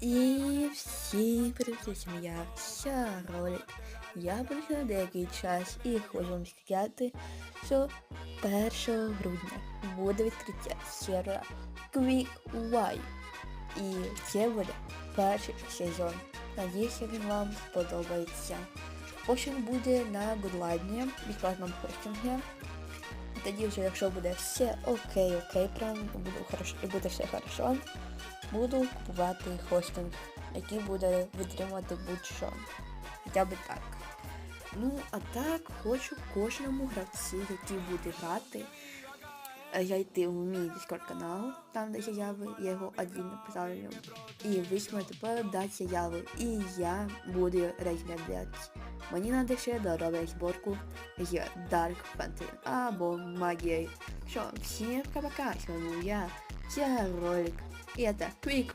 І всі привіт, я ще ролик. Я прийшов деякий час і хочу вам сказати, що 1 грудня буде відкриття сервера Quick Y. І це буде перший сезон. Надіюся, він вам сподобається. Потім буде на Goodline, безплатному хостингі. Тоді вже, якщо буде все окей, окей, прям буде хорошо і буде все хорошо, буду купувати хостинг, який буде витримувати будь-що. Хоча б так. Ну, а так хочу кожному гравцю, який буде грати, е, зайти в мій Discord канал, там де заяви, я його один направлю. І ви зможете подати заяви. І я буду розглядати. Мені треба ще доробити зборку з Dark Fantasy або магією. Що, всім пока, з вами я, це ролик. І це Quick